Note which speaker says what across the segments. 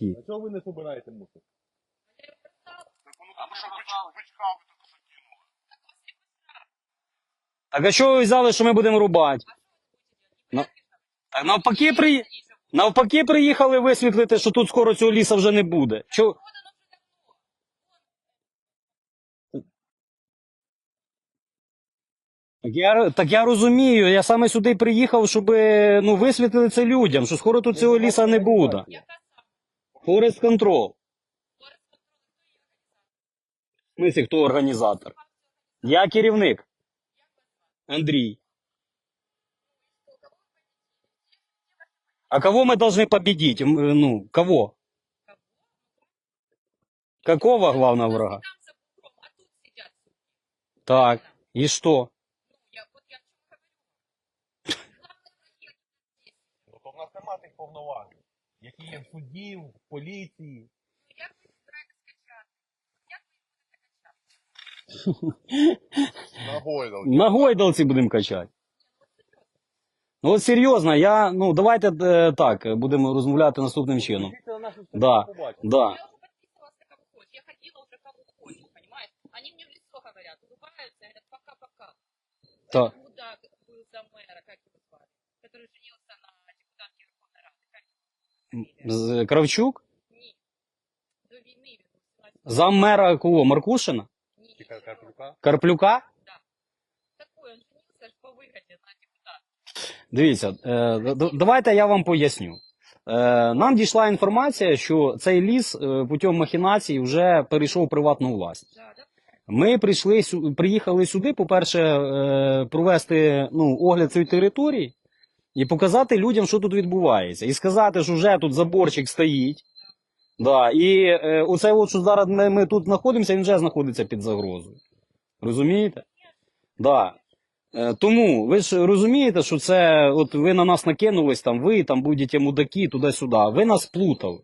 Speaker 1: мудаки.
Speaker 2: А чого ви не собираєте мусор?
Speaker 3: А що, бичка- бичка тут закинули?
Speaker 1: Так а що ви взяли, що ми будемо рубати? Ну, так навпаки, при... навпаки, приїхали висвітлити, що тут скоро цього ліса вже не буде. Чо... Так я, так я розумію, я саме сюди приїхав, щоб ну, висвітлити це людям, що скоро тут цього ліса не буде. Forest Control. В смысле, хто організатор? Я керівник. Андрій. А кого мы должны победить? М, э, Ну, кого? Какого главного врага?
Speaker 4: Там за бугром, а тут сидят.
Speaker 1: Так, и что?
Speaker 2: Які є в судді, в поліції.
Speaker 4: Як ви збираєтесь качати? Як ви будете качати?
Speaker 3: На гойдал.
Speaker 1: На гойдалці будемо качати. Ну от серйозно, я, ну давайте е, так, будемо розмовляти наступним чином.
Speaker 2: На нашу
Speaker 1: Да. Да.
Speaker 4: Я ходила уже кого хочешь, понимаешь? Они мне в лицо говорят, улыбаются, говорят, пока-пока.
Speaker 1: Так. З- Кравчук?
Speaker 4: Ні. До війни він був.
Speaker 1: Мера кого? Маркушина?
Speaker 4: Ні.
Speaker 2: Карплюка.
Speaker 1: Карплюка?
Speaker 4: Такой, он женился ж по выгоде на депутата.
Speaker 1: Дивіться, е, д- д- давайте я вам поясню. Е, нам дійшла інформація, що цей ліс е, путем махінацій вже перейшов в приватну власність.
Speaker 4: Да, да.
Speaker 1: Ми прийшли сю- приїхали сюди, по-перше, е, провести ну, огляд цієї території і показати людям, що тут відбувається. І сказати, що вже тут заборчик стоїть. Да, і е, оце, от, що зараз ми, ми тут знаходимося, він вже знаходиться під загрозою. Розумієте? Да. Е, тому ви ж розумієте, що це от ви на нас накинулись, там ви там будете мудаки туди-сюди. Ви нас плутали.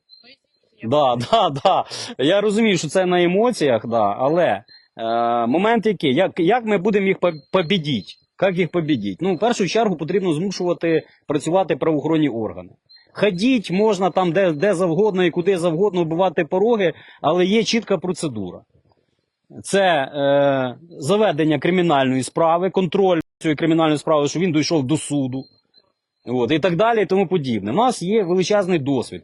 Speaker 1: Да, да, да. Я розумію, що це на емоціях, да, але е, момент який, як, як ми будемо їх по- побідіть? Як їх побідіть? Ну, в першу чергу потрібно змушувати працювати правоохоронні органи. Ходіть можна там де, де завгодно і куди завгодно вбивати пороги, але є чітка процедура. Це е, заведення кримінальної справи, контроль цієї кримінальної справи, що він дійшов до суду. От, і так далі, і тому подібне. У нас є величезний досвід.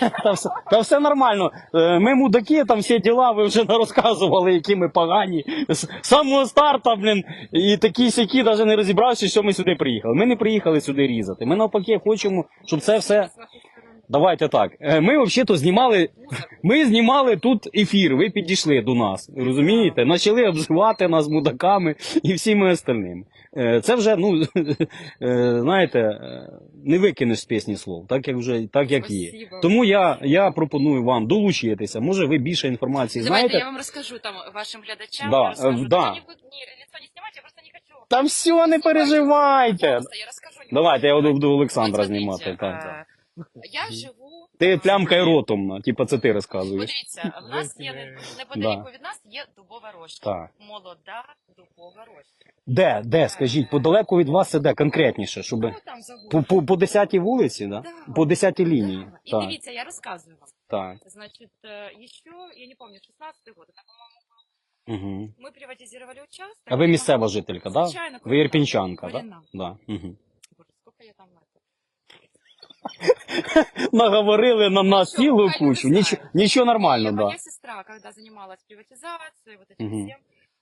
Speaker 1: Та все, та все нормально. Е, Ми мудаки, там всі діла, ви вже не розказували, які ми погані. З самого старта, блін, і такі сякі, навіть не розібрався, що ми сюди приїхали. Ми не приїхали сюди різати. Ми навпаки хочемо, щоб це все. Давайте так. Е, Ми взагалі-то знімали. Ми знімали тут ефір, ви підійшли до нас, розумієте? Почали обзивати нас мудаками і всіми остальними. Е, Це вже, ну, е, знаєте, е, не викинеш з пісні слов, так як вже так як є.
Speaker 4: Спасибо.
Speaker 1: Тому я, я пропоную вам долучитися. Може, ви більше інформації
Speaker 4: Давайте я вам расскажу там вашим глядачам.
Speaker 1: Да,
Speaker 4: расскажу.
Speaker 1: э, да.
Speaker 4: Только не буду- не- лицо не снимать, я просто не хочу.
Speaker 1: Та все, не переживайте.
Speaker 4: Просто я расскажу. не
Speaker 1: Давайте, я
Speaker 4: буду
Speaker 1: буду. Олександра
Speaker 4: Вот смотрите,
Speaker 1: знімати. Так, так.
Speaker 4: э, Я живу...
Speaker 1: Ти
Speaker 4: э,
Speaker 1: плямкай ротом, на, типа це ти
Speaker 4: От
Speaker 1: розказуєш.
Speaker 4: дивіться, в нас є
Speaker 2: Великими-
Speaker 4: не- неподаліку від нас є дубова роща.
Speaker 1: Так.
Speaker 4: Молода дубова роща.
Speaker 1: Де, де, скажіть, подалеку від вас це де конкретніше, щоб.
Speaker 4: Ну там за
Speaker 1: По, по, по 10 вулиці, да?
Speaker 4: Да.
Speaker 1: По 10 лінії.
Speaker 4: Да. И
Speaker 1: Так,
Speaker 4: дивіться, я рассказываю вам.
Speaker 1: так.
Speaker 4: Значит, э, еще, я не помню, 16 год, это, по-моему, был.
Speaker 1: Угу.
Speaker 4: Мы приватизировали участок.
Speaker 1: А ви
Speaker 4: и
Speaker 1: місцева
Speaker 4: помогли-
Speaker 1: жителька, да?
Speaker 4: Звичайно,
Speaker 1: Ви
Speaker 4: Корінна.
Speaker 1: ірпінчанка, да?
Speaker 4: Корінна.
Speaker 1: Да. Угу.
Speaker 4: Боже, сколько я там это.
Speaker 1: Наговорили на нас
Speaker 4: Всё,
Speaker 1: цілу
Speaker 4: хай
Speaker 1: кучу. Нічого, нічого нормально, да.
Speaker 4: моя сестра, когда занималась приватизацией, вот этим
Speaker 1: Мгм.
Speaker 4: всем,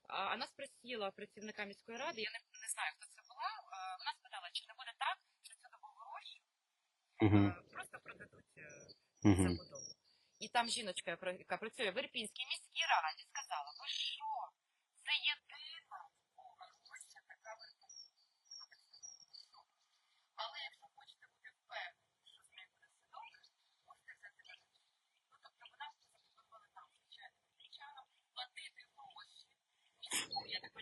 Speaker 4: а, она спросила працівника міської ради, я не, не знаю, хто це була, а, вона спитала, чи не буде так, що це гроші
Speaker 1: Угу.
Speaker 4: просто продадуть е, забудову. І там жіночка, яка яка працює в Ірпінській міській раді, сказала, ви що, це єдина дубова роща, така верховна. Але якщо хочете бути впевнені, що з нею буде все добре, можете взяти на життя. Ну, тобто вона вже забудувала там, звичайно, звичайно, платити гроші. Міську, я так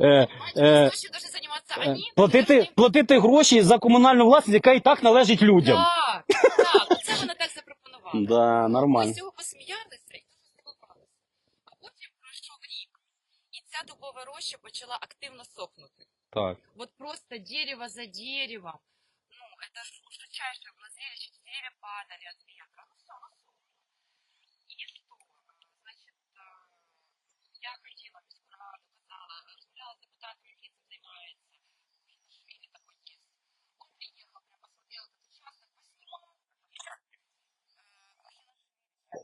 Speaker 1: Е, е,
Speaker 4: що должны займатися
Speaker 1: Е. Платити, платити гроші за комунальну власність, яка і так належить людям.
Speaker 4: Так, так, це вона так запропонувала.
Speaker 1: Да,
Speaker 4: Ми
Speaker 1: нормально.
Speaker 4: з цього посміялися і дуже здивувалися. А потім пройшов рік, і ця дубова роща роща почала активно сохнути.
Speaker 1: Так.
Speaker 4: От просто дерево за деревом.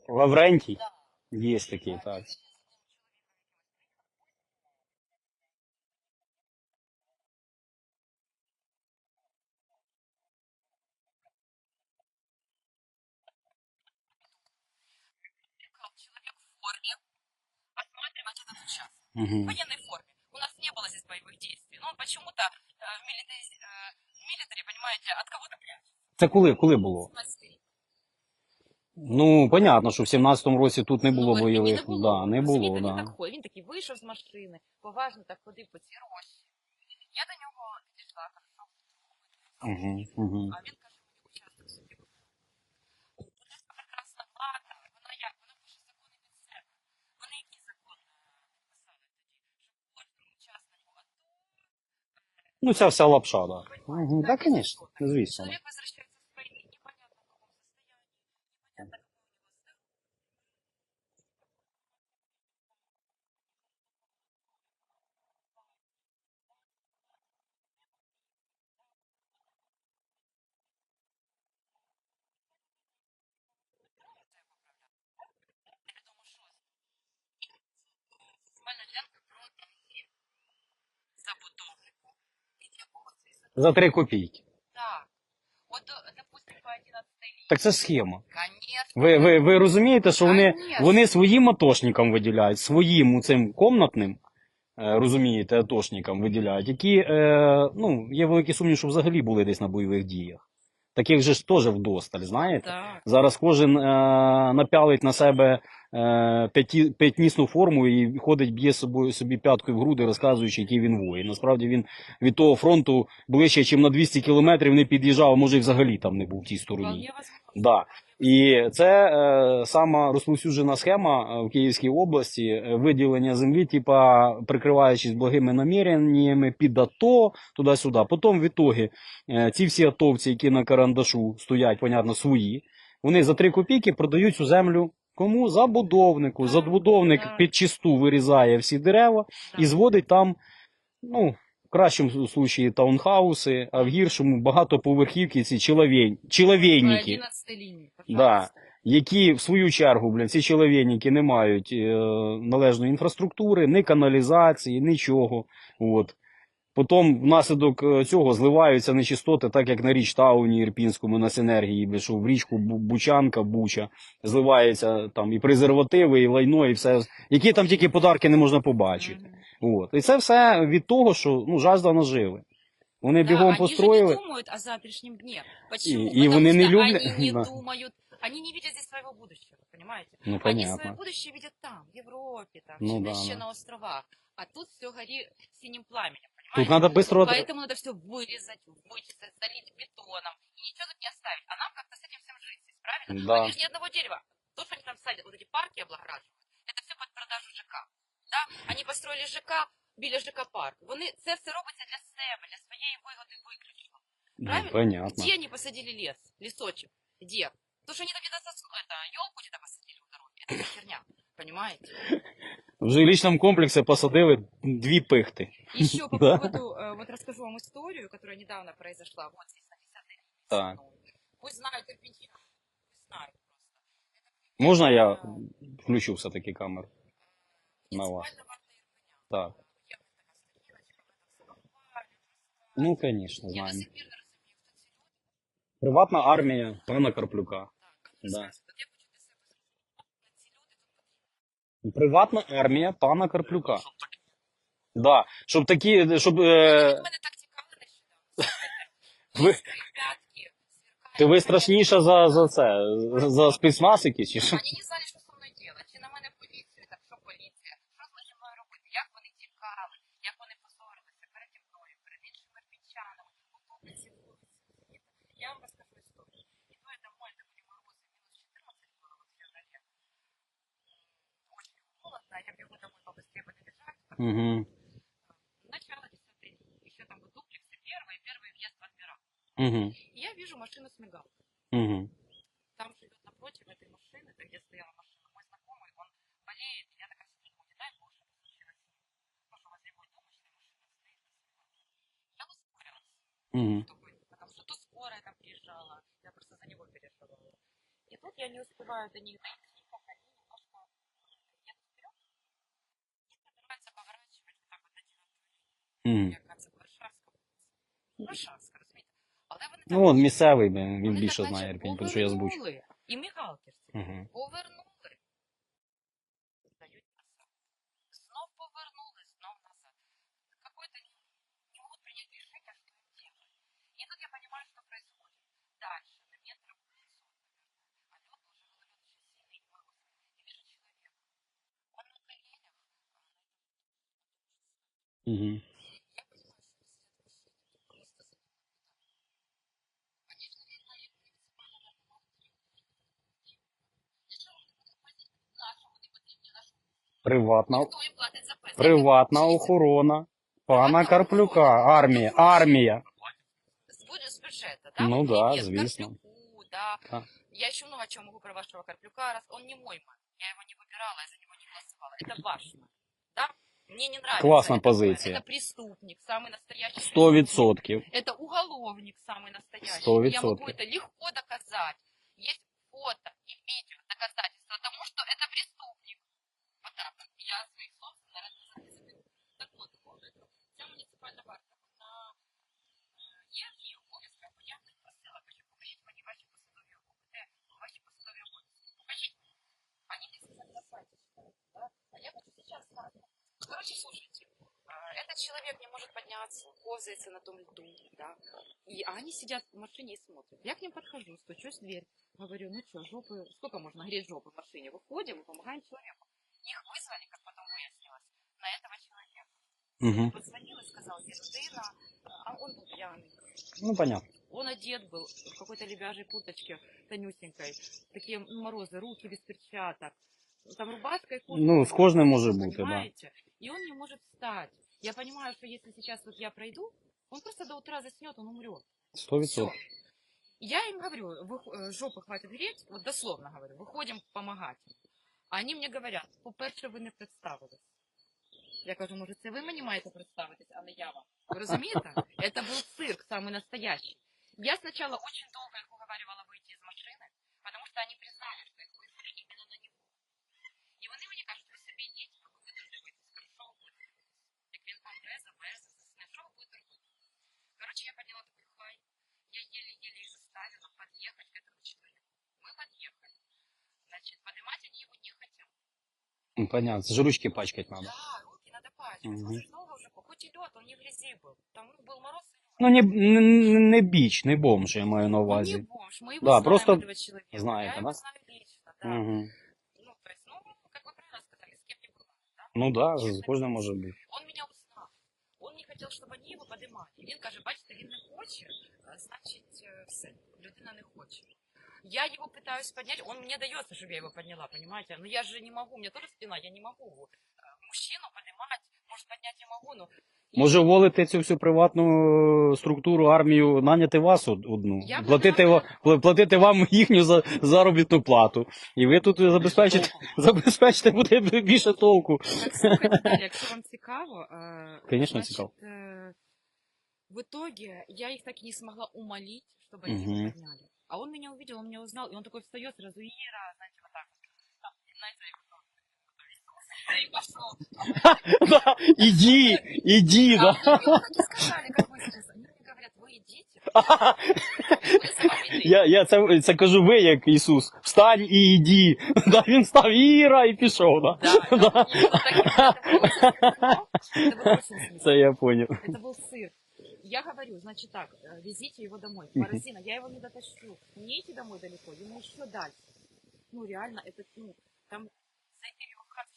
Speaker 1: Лаврентій?
Speaker 4: Да.
Speaker 1: Є такий, так.
Speaker 4: Приехал человек в форме осматривать этот участок. в
Speaker 1: Угу.
Speaker 4: военной форме. У нас не было здесь боевых действий. Но он почему-то э, в милитари, э, в милитари, понимаете, от кого-то прячется.
Speaker 1: Це коли, коли було?
Speaker 4: 17 рік.
Speaker 1: Ну, понятно, що в 17-му році тут не було
Speaker 4: Ну,
Speaker 1: бойових.
Speaker 4: не було.
Speaker 1: Да, не було,
Speaker 4: Розумієте,
Speaker 1: да.
Speaker 4: Він так він такий вийшов з машини, поважно так ходив по цій рощі. Я до нього підійшла, хорошо.
Speaker 1: Угу, угу.
Speaker 4: А він каже, мені участок собі. Буде прекрасна влада, вона як? Вона пише закони від себе. Вони які закони писали тоді? Що кожному учаснику АТО
Speaker 1: Ну, ця вся лапша, да. Угу. Да, звісно, звісно
Speaker 4: с войны, непонятно в каком состоянии, непонятно какое у него здоровье. Невідомо що. Земельна ділянка продана є забудовнику. Від якого цей забудовник?
Speaker 1: За 3 копійки.
Speaker 4: Так. Вот, э, допустим, по 11 линии.
Speaker 1: Так це схема.
Speaker 4: Конечно.
Speaker 1: Ви, ви, ви розумієте, що вони,
Speaker 4: Конечно.
Speaker 1: вони своїм атошникам виділяють, своїм цим комнатним, е, розумієте, атошникам виділяють, які, е, ну, є великі сумніви, що взагалі були десь на бойових діях. Таких же ж теж вдосталь, знаєте?
Speaker 4: Так.
Speaker 1: Зараз кожен е, напялить на себе п'ятнісну форму і ходить, б'є собою собі п'яткою в груди, розказуючи, який він воїн. Насправді він від того фронту ближче, ніж на 200 кілометрів не під'їжджав, а може і взагалі там не був в тій стороні. Да. І це е, сама розповсюджена схема е, в Київській області е, виділення землі, типа прикриваючись благими наміреннями під АТО, туди-сюди. Потім в ітогі е, ці всі атовці, які на карандашу стоять, понятно, свої, вони за 3 копійки продають цю землю. Кому? Забудовнику. Забудовник під чисту вирізає всі дерева і зводить там, ну, в кращому случаї таунхауси, а в гіршому багатоповерхівки, ці чоловень,
Speaker 4: По
Speaker 1: чоловейники
Speaker 4: 11 линии.
Speaker 1: Да, які в свою чергу, блін, ці чоловіки не мають е, належної інфраструктури, ні каналізації, нічого. От. Потім внаслідок е, цього зливаються нечистоти, так як на річ Тауні Ірпінському на синергії, що в річку Бучанка, Буча, зливається там і презервативи, і лайно, і все. Які там тільки подарки не можна побачити. От. І це все від того, що ну, жажда наживи. Вони
Speaker 4: Да,
Speaker 1: бігом
Speaker 4: они
Speaker 1: построїли.
Speaker 4: же не думают о завтрашнем дне. Почему?
Speaker 1: И
Speaker 4: Потому
Speaker 1: вони не люблять-
Speaker 4: Они не
Speaker 1: Да.
Speaker 4: думают, они не видят здесь своего будущего, понимаете?
Speaker 1: Ну,
Speaker 4: Они
Speaker 1: понятно.
Speaker 4: свое будущее видят там, в Европе, там,
Speaker 1: Ну,
Speaker 4: ну,
Speaker 1: да,
Speaker 4: еще
Speaker 1: да.
Speaker 4: на островах. А тут все горит синим пламенем,
Speaker 1: Тут
Speaker 4: понимаете?
Speaker 1: треба швидко.
Speaker 4: Поэтому надо все вырезать, вычесать, залить бетоном. И ничего тут не оставить. А нам как-то с этим всем жить здесь, правильно?
Speaker 1: Да.
Speaker 4: Они же ни одного дерева. То, что они там садят, вот эти парки облагораживают, это все под продажу ЖК. Да? Они построили ЖК біля ЖК парк. Вони це все робиться для себе, для своєї вигоди виключно.
Speaker 1: Ну,
Speaker 4: правильно?
Speaker 1: понятно.
Speaker 4: Где они посадили лес, лесочек? Где? То, что они там где-то сосну, это елку где-то посадили у дороги. Это же херня, Понимаете?
Speaker 1: В жилищному комплексі посадили дві пихти.
Speaker 4: Еще по
Speaker 1: Да.
Speaker 4: поводу, э, вот расскажу вам историю, которая недавно произошла. Вот здесь на 10
Speaker 1: Так.
Speaker 4: Пусть знают Ирпеньки, пусть знают просто.
Speaker 1: Можна я включу все-таки камеру? На вас. Так. Ну,
Speaker 4: до
Speaker 1: знаємо. Приватна армія пана Карплюка. Да.
Speaker 4: да. От я хочу для себе зрозуміти, ці люди тут потрібні.
Speaker 1: Приватна армія пана Карплюка. Да. Щоб такі, щоб. Е...
Speaker 4: мене так Пятки,
Speaker 1: ти ви страшніша за, за це, за спецмасики чи що?
Speaker 4: Вони не знали, що Угу. Начало десятой, еще там был дуплексы первые первый въезд в Адмирал.
Speaker 1: Угу.
Speaker 4: И я вижу машину с мигалкой.
Speaker 1: Угу.
Speaker 4: Там живет напротив этой машины, это где стояла машина, мой знакомый, он болеет, я такая смотрю, не дай боже, что случилось. Потому что возле его дома, что машина стоит. Я ускорилась.
Speaker 1: Угу.
Speaker 4: Потому что то скорая там приезжала, я просто за него переживала. И тут я не успеваю до них дойти, территорию.
Speaker 1: Угу.
Speaker 4: Яка це Варшавська вулиця. Варшавська, розумієте? Але вони
Speaker 1: Ну, он місцевий, блін, він
Speaker 4: вони
Speaker 1: більше
Speaker 4: так,
Speaker 1: знає
Speaker 4: наче,
Speaker 1: Ірпінь, тому що я з Бучі.
Speaker 4: повернули. І мігалки ж ці.
Speaker 1: Угу.
Speaker 4: Повернули. Дають назад. Знов повернули, знов назад. Какой-то не, не могут принять решение, что им делать. И тут я понимаю, что происходит. Дальше, на метров 500, а лед уже был лед очень сильный и морозный. И вижу человека. Он на коленях.
Speaker 1: Угу. Приватна,
Speaker 4: Хто їм платить за пес?
Speaker 1: приватна охорона. Пана Карплюка. Армія. Армія.
Speaker 4: С, бюджет- с бюджета, да?
Speaker 1: Ну
Speaker 4: Вот
Speaker 1: да,
Speaker 4: привет
Speaker 1: звісно.
Speaker 4: Карплюку, да.
Speaker 1: Да.
Speaker 4: Я еще много чего могу про вашего Карплюка. раз Он не мой ман. Я его не выбирала, я за него не голосовала. Это ваш ман. Да? Мне не нравится.
Speaker 1: Классная
Speaker 4: это такое.
Speaker 1: позиция.
Speaker 4: Это преступник, самый настоящий
Speaker 1: Сто
Speaker 4: преступник.
Speaker 1: відсотків.
Speaker 4: Это уголовник самый настоящий.
Speaker 1: Сто
Speaker 4: Я могу
Speaker 1: відсотків.
Speaker 4: это легко доказать. Есть фото и видео доказательства тому, что это преступник. Короче, слушайте, а, этот человек не может подняться, ползается на том льду, да, и а они сидят в машине и смотрят. Я к ним подхожу, стучусь в дверь, говорю, ну что, жопы, сколько можно греть жопы в машине? Выходим и помогаем человеку. Их вызвали, как потом выяснилось, на этого человека.
Speaker 1: Угу.
Speaker 4: Позвонил и сказал, Дина, а он был пьяный.
Speaker 1: Ну, понятно.
Speaker 4: Он одет был в какой-то лебяжей курточке, тонюсенькой, такие ну, морозы, руки без перчаток, там рубашка и куртка.
Speaker 1: Ну, с кожним може бути, да
Speaker 4: Понимаете? И он не может встать. Я понимаю, что если сейчас вот я пройду, он просто до утра заснет, он умрет.
Speaker 1: Сто
Speaker 4: Всё.
Speaker 1: відсотків.
Speaker 4: Я им говорю, вы, э, жопы хватит греть, вот дословно говорю, выходим помогать. А они мне говорят, по-перше, ви не представились. Я кажу, може, це ви мені маєте представитись, а не я вам. Ви розумієте? Это был цирк, самый настоящий. Я сначала очень долго их уговаривала выйти из машины, потому что они я подняла такой хай, я еле-еле их заставила подъехать к этому человеку. Мы подъехали. Значит, поднимать они его не хотят.
Speaker 1: Ну, Понятно. Це ж ручки пачкати треба.
Speaker 4: Да, руки надо пачкать.
Speaker 1: Мгм.
Speaker 4: Он же уже, хоть и лед, он не в грязи был. Там был мороз.
Speaker 1: Ну, не, не, не біч, не бомж, я маю на
Speaker 4: Он не
Speaker 1: увазі.
Speaker 4: бомж, мы его
Speaker 1: Да,
Speaker 4: знаем,
Speaker 1: просто
Speaker 4: этого человека.
Speaker 1: знаете,
Speaker 4: я его
Speaker 1: да?
Speaker 4: знаю лично, да.
Speaker 1: Угу.
Speaker 4: Ну, то есть, ну, как вы правильно сказали, с кем не бывает, да?
Speaker 1: Ну да, з кожним може бути.
Speaker 4: Он меня узнал. Он не хотел, чтобы они его поднимали. Він каже, бачите, він не хоче, а, значить, е, все, людина не хоче. Я его пытаюсь поднять, он мне дается, чтобы я его подняла, понимаете? Но я же не могу, у меня тоже спина, я не могу э, мужчину поднимать, может поднять я могу, но... И
Speaker 1: Може уволити цю всю приватну е, структуру, армію, наняти вас од- одну,
Speaker 4: Я
Speaker 1: платити,
Speaker 4: предлагаю-
Speaker 1: ва- пла- платити вам їхню за, заробітну плату. І ви тут забезпечите, забезпечите буде більше толку.
Speaker 4: Так, слухайте далі, якщо вам цікаво. е,
Speaker 1: Конечно,
Speaker 4: значить,
Speaker 1: цікаво.
Speaker 4: е, В итоге я их так и не смогла умолить, чтобы они
Speaker 1: Мгм.
Speaker 4: его подняли. А он меня увидел, он меня узнал, и он такой встает сразу, Ира, знаете, вот так вот. Там, знаете, и пошел.
Speaker 1: Да, Іди, іди,
Speaker 4: Да,
Speaker 1: да.
Speaker 4: они так и сказали, как вы сейчас. Они мне говорят, вы идите. Вы за вами идите.
Speaker 1: Я, я це, це кажу ви, як Ісус. Встань і йди. Да, він став Іра і пішов. Да.
Speaker 4: Да, да. И вот так, это было очень смешно. Это было очень смешно.
Speaker 1: Це я поняв.
Speaker 4: Это был сыр. Я говорю, значит так, э, везите его домой.
Speaker 1: Мгм.
Speaker 4: Паразина, я его не дотащу. Не идти домой далеко, ему еще дальше. Ну, реально, это, ну, там зайти в его хату,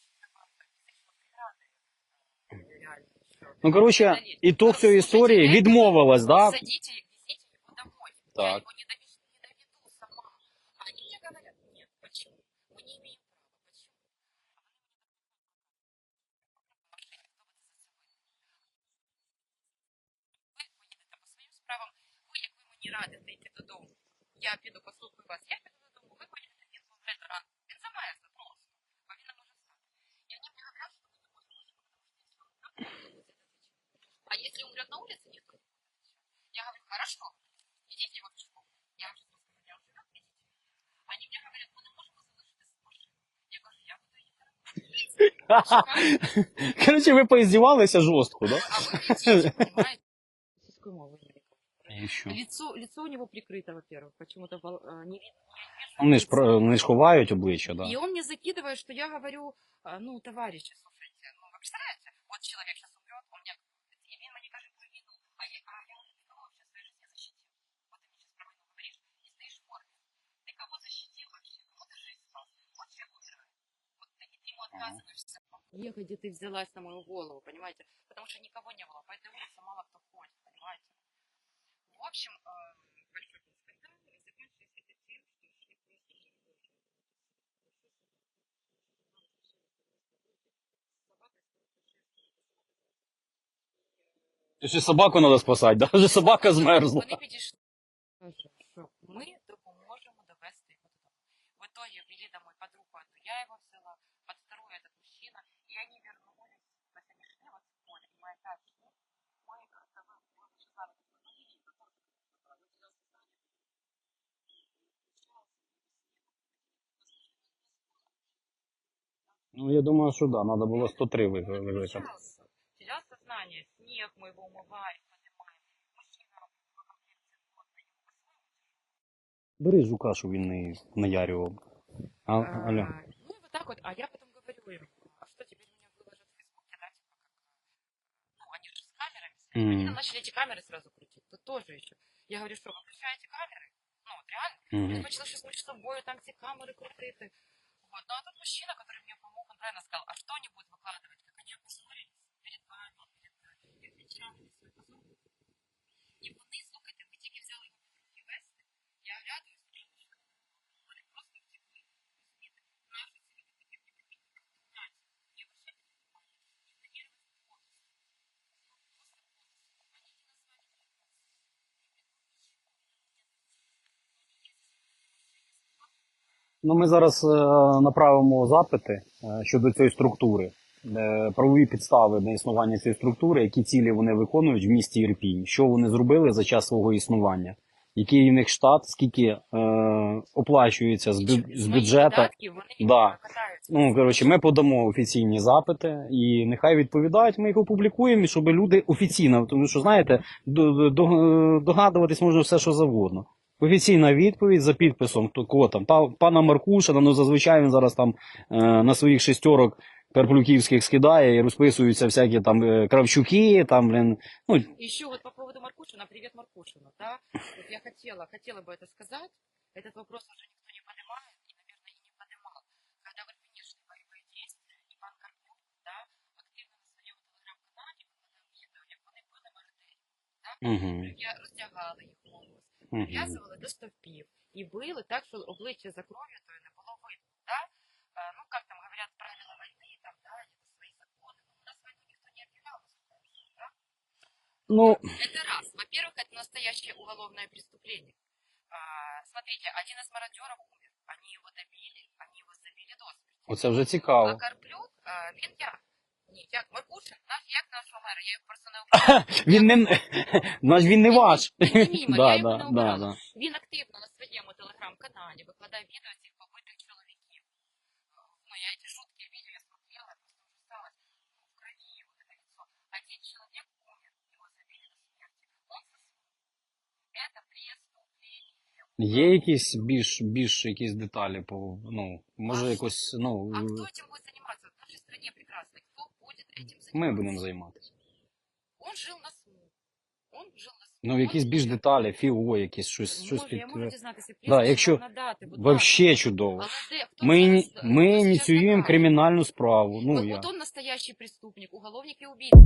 Speaker 4: реально. всё.
Speaker 1: Ну, коротше,
Speaker 4: Залезть.
Speaker 1: ітог
Speaker 4: Ну,
Speaker 1: цієї
Speaker 4: слушайте,
Speaker 1: історії
Speaker 4: я его-
Speaker 1: відмовилась, да?
Speaker 4: Садите, везите его домой. Я
Speaker 1: Так.
Speaker 4: его не радите йти додому. Я піду послухаю вас. Я піду додому. Ви поїдете він в ресторан. Він замерзне просто. Бо він не може стати. І вони мені говорять, що ви не можете А если умрет на улице, никто не отвечать. Я говорю, хорошо, идите его пешком. Я уже просто меня живет, идите. Они мне говорят, мы не можем вас залишити з машини. Я говорю, я буду їхати.
Speaker 1: Коротше, ви поіздівалися жорстко, да?
Speaker 4: А вы летите, понимаете? Российскую мову не
Speaker 1: І що?
Speaker 4: Лицо, лицо у него прикрыто, во-первых, почему-то вол- э, не видно.
Speaker 1: Вони ж, про- вони ж ховають обличчя, да.
Speaker 4: И он мне закидывает, что я говорю, а, ну, товарищи, слушайте, ну, вы представляете, вот человек сейчас умрет, он мне говорит, и він мені каже про війну, а я, а я кого вообще своей жизни защитил? Вот ты мне сейчас про войну говоришь, и стоишь в форме. Ты кого защитил вообще? Кому ты жизнь спас? Вот человек умирает. Вот ты, и ты ему отказываешься. Ехать, где ты взялась на мою голову, понимаете? Потому что никого не было, по этой улице мало кто ходит, понимаете? В общем, э, большой был скандал, и закончилось это тем, что шли просто животные.
Speaker 1: Ще собаку треба спасати, да? Вже собака змерзла.
Speaker 4: Вони підійшли.
Speaker 1: Ну, я думаю, що да, треба було 103 ви- викликати.
Speaker 4: Терялся, терял сознание, снег мы его умываем, поднимаем, мужчина в комплекте, вот, на него по-своему
Speaker 1: Бери жука, щоб він не наярював. А,
Speaker 4: А,
Speaker 1: алло.
Speaker 4: Ну и вот так вот, а я потом говорю им, а что теперь меня выложат в Фейсбуке, да, типа как, ну они же с камерами, стоят. они
Speaker 1: Мгм.
Speaker 4: нам начали эти камеры сразу крутить, тут тоже еще. Я говорю, что вы включаете камеры? Ну вот реально,
Speaker 1: Мгм.
Speaker 4: я почала сейчас між собою, там ці камеры крутити. Вот, ну а тот мужчина, который мне помог, он правильно сказал, а что они будут выкладывать, как они опозорились перед вами, перед нами, і кричали свой позор. І вони,
Speaker 1: Ну, ми зараз е, направимо запити е, щодо цієї структури, е, правові підстави на існування цієї структури, які цілі вони виконують в місті Ірпінь, що вони зробили за час свого існування, який у них штат, скільки е, оплачується з, бю- з бюджету. Да. Ну, коротше, ми подамо офіційні запити і нехай відповідають, ми їх опублікуємо, щоб люди офіційно, тому що, знаєте, до- до- догадуватись можна все, що завгодно. Офіційна відповідь за підписом хто кого там, па- пана Маркушина, ну зазвичай він зараз там е, на своїх шестерок карплюківських скидає і розписуються всякі там е, кравчуки, там, блін, ну,
Speaker 4: Еще вот по поводу Маркушина, привет Маркушину, да, вот я хотела, хотела бы это сказать, этот вопрос уже никто не понимает и, наверное, и не понимал. Когда в Ирпене шли боевые действия, и пан Карпюк, да, активно на своєму телеграм-каналі викладав відео, як вони били мартель, да,
Speaker 1: угу,
Speaker 4: я роздягала їх голос,
Speaker 1: угу.
Speaker 4: прив'язували до стовпів і били так, що обличчя за кров'ю то не було видно, да? Э, ну, как там говорят, правила войны, там, да, это свои законы, но у нас войну никто не объявлял, да?
Speaker 1: Ну,
Speaker 4: Это раз. Во-первых, это настоящее уголовное преступление. А, смотрите, один из мародеров умер. Они его добили, они его забили до смерти.
Speaker 1: оце вже
Speaker 4: А
Speaker 1: цікаво.
Speaker 4: Карплюк, а, він як? Ні, як Маркушин, наш, як нашого мера, я його просто не обирала.
Speaker 1: Він не, значить, він не ваш.
Speaker 4: Він мімо,
Speaker 1: Да,
Speaker 4: я його
Speaker 1: да,
Speaker 4: не
Speaker 1: да,
Speaker 4: обирала.
Speaker 1: да.
Speaker 4: Він активно на своєму телеграм-каналі викладає відео цих побитих чоловіків. Ну, я эти жуткие видео я смотрела, я просто ужасалась. Ну, в крови вот это лицо. Один человек умер, его забили до смерти. Он заснул. Это преступление.
Speaker 1: Є якісь більш, більш якісь деталі по, ну, може якось, ну,
Speaker 4: А кто этим будет
Speaker 1: ми будемо займатися. Ну, якісь більш деталі, фіо, якісь щось, щось під... Да, якщо-. Вообще чудово. Ми, ми ініціюємо кримінальну справу. Ну, я.
Speaker 4: От он настоящий преступник, уголовник і убийца.